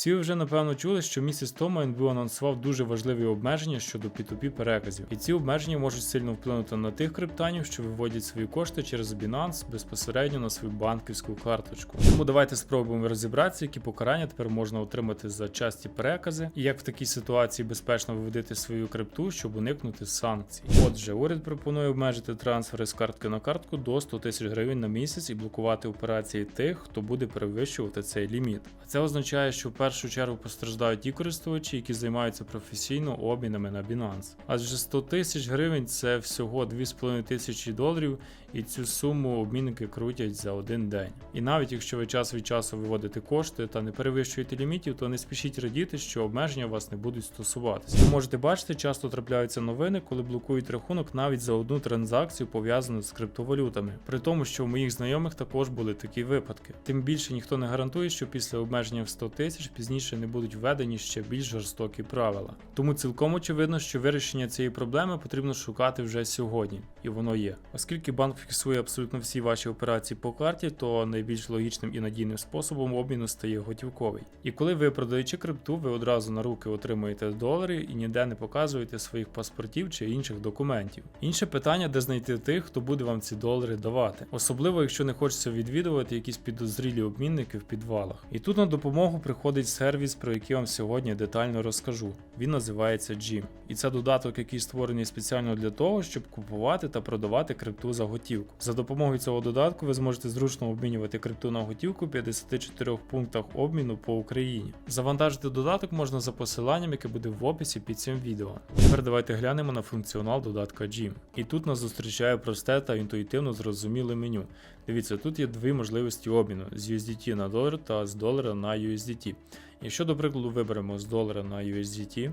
Всі вже напевно чули, що місяць тому НБУ анонсував дуже важливі обмеження щодо P2P переказів, і ці обмеження можуть сильно вплинути на тих криптанів, що виводять свої кошти через Binance безпосередньо на свою банківську карточку. Тому давайте спробуємо розібратися, які покарання тепер можна отримати за часті перекази, і як в такій ситуації безпечно виводити свою крипту, щоб уникнути санкцій. Отже, уряд пропонує обмежити трансфери з картки на картку до 100 тисяч гривень на місяць і блокувати операції тих, хто буде перевищувати цей ліміт. А це означає, що першу чергу постраждають ті користувачі, які займаються професійно обмінами на Binance. Адже 100 тисяч гривень це всього 2,5 тисячі доларів, і цю суму обмінники крутять за один день. І навіть якщо ви час від часу виводите кошти та не перевищуєте лімітів, то не спішіть радіти, що обмеження вас не будуть стосуватися. Ви можете бачити, часто трапляються новини, коли блокують рахунок навіть за одну транзакцію пов'язану з криптовалютами. При тому, що в моїх знайомих також були такі випадки. Тим більше ніхто не гарантує, що після обмеження в 100 тисяч пізніше не будуть введені ще більш жорстокі правила. Тому цілком очевидно, що вирішення цієї проблеми потрібно шукати вже сьогодні, і воно є. Оскільки банк фіксує абсолютно всі ваші операції по карті, то найбільш логічним і надійним способом обміну стає готівковий. І коли ви продаючи крипту, ви одразу на руки отримуєте долари і ніде не показуєте своїх паспортів чи інших документів. Інше питання, де знайти тих, хто буде вам ці долари давати, особливо якщо не хочеться відвідувати якісь підозрілі обмінники в підвалах. І тут на допомогу приходить сервіс, про який вам сьогодні детально розкажу. Він називається Jim. І це додаток, який створений спеціально для того, щоб купувати та продавати крипту за готівку. За допомогою цього додатку ви зможете зручно обмінювати крипту на готівку в 54 пунктах обміну по Україні. Завантажити додаток можна за посиланням, яке буде в описі під цим відео. Тепер давайте глянемо на функціонал додатка Jim. І тут нас зустрічає просте та інтуїтивно зрозуміле меню. Дивіться, тут є дві можливості обміну з USDT на долар та з долара на USDT. Якщо, до прикладу, виберемо з долара на USDT,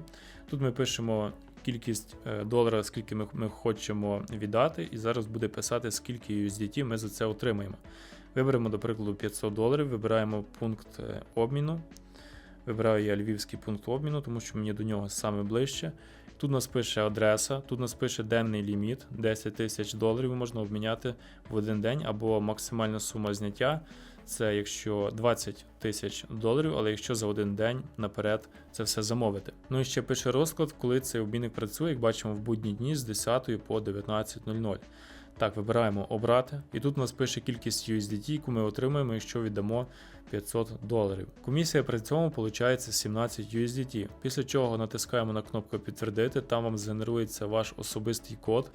тут ми пишемо кількість е, долара, скільки ми, ми хочемо віддати, і зараз буде писати, скільки USDT ми за це отримаємо. Виберемо, до прикладу, 500 доларів, вибираємо пункт е, обміну. Вибираю я львівський пункт обміну, тому що мені до нього саме ближче. Тут нас пише адреса, тут нас пише денний ліміт 10 тисяч доларів можна обміняти в один день, або максимальна сума зняття це якщо 20 тисяч доларів, але якщо за один день наперед це все замовити. Ну і ще пише розклад, коли цей обмінник працює, як бачимо в будні дні з 10 по 19.00. Так, вибираємо обрати, і тут у нас пише кількість USDT, яку ми отримаємо, якщо віддамо 500 доларів. Комісія при цьому виходить 17 USDT. Після чого натискаємо на кнопку підтвердити, там вам згенерується ваш особистий код.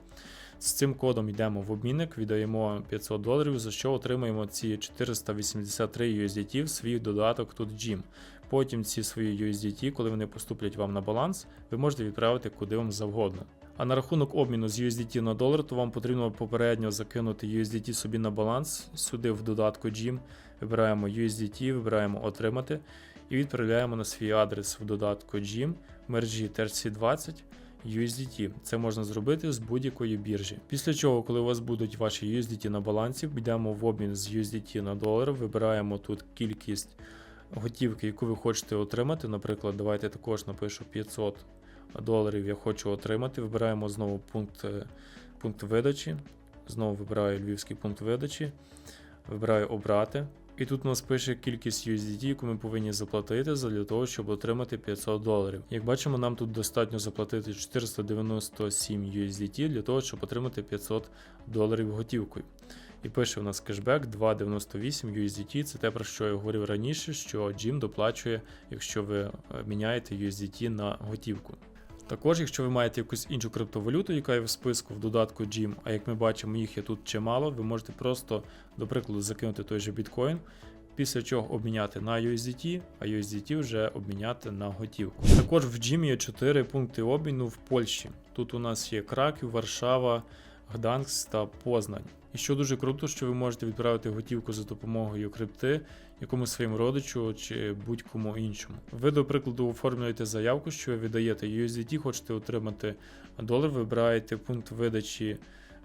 З цим кодом йдемо в обмінник, віддаємо 500 доларів, за що отримаємо ці 483 USDT в свій додаток тут Gym. Потім ці свої USDT, коли вони поступлять вам на баланс, ви можете відправити куди вам завгодно. А на рахунок обміну з USDT на долар, то вам потрібно попередньо закинути USDT собі на баланс, сюди в додатку Gym, вибираємо USDT, вибираємо отримати і відправляємо на свій адрес в додатку Gym мережі TRC20 USDT. Це можна зробити з будь-якої біржі. Після чого, коли у вас будуть ваші USDT на балансі, йдемо в обмін з USDT на долар, вибираємо тут кількість готівки, яку ви хочете отримати. Наприклад, давайте також напишу 500 доларів я хочу отримати. Вибираємо знову пункт, е, пункт видачі. Знову вибираю львівський пункт видачі. Вибираю обрати. І тут нас пише кількість USDT, яку ми повинні заплатити для того, щоб отримати 500 доларів. Як бачимо, нам тут достатньо заплатити 497 USDT для того, щоб отримати 500 доларів готівкою. І пише у нас кешбек 2,98 USDT. Це те, про що я говорив раніше, що Jim доплачує, якщо ви е, міняєте USDT на готівку. Також, якщо ви маєте якусь іншу криптовалюту, яка є в списку в додатку GIM, а як ми бачимо, їх є тут чимало, ви можете просто, до прикладу, закинути той же біткоін, після чого обміняти на USDT, а USDT вже обміняти на готівку. Також в GIM є 4 пункти обміну в Польщі. Тут у нас є Краків, Варшава, Гданськ та Познань. І що дуже круто, що ви можете відправити готівку за допомогою крипти якомусь своєму родичу чи будь-кому іншому. Ви, до прикладу, оформлюєте заявку, що ви віддаєте USDT, хочете отримати долар, вибираєте пункт видачі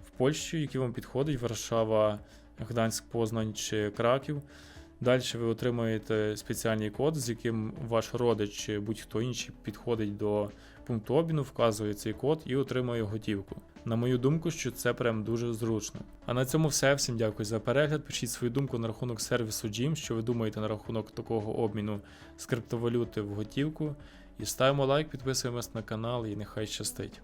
в Польщі, який вам підходить, Варшава, Гданськ, Познань чи Краків. Далі ви отримуєте спеціальний код, з яким ваш родич чи будь-хто інший підходить до пункту обміну, вказує цей код і отримує готівку. На мою думку, що це прям дуже зручно. А на цьому все. Всім дякую за перегляд. Пишіть свою думку на рахунок сервісу Jim, що ви думаєте на рахунок такого обміну з криптовалюти в готівку. І ставимо лайк, підписуємось на канал і нехай щастить.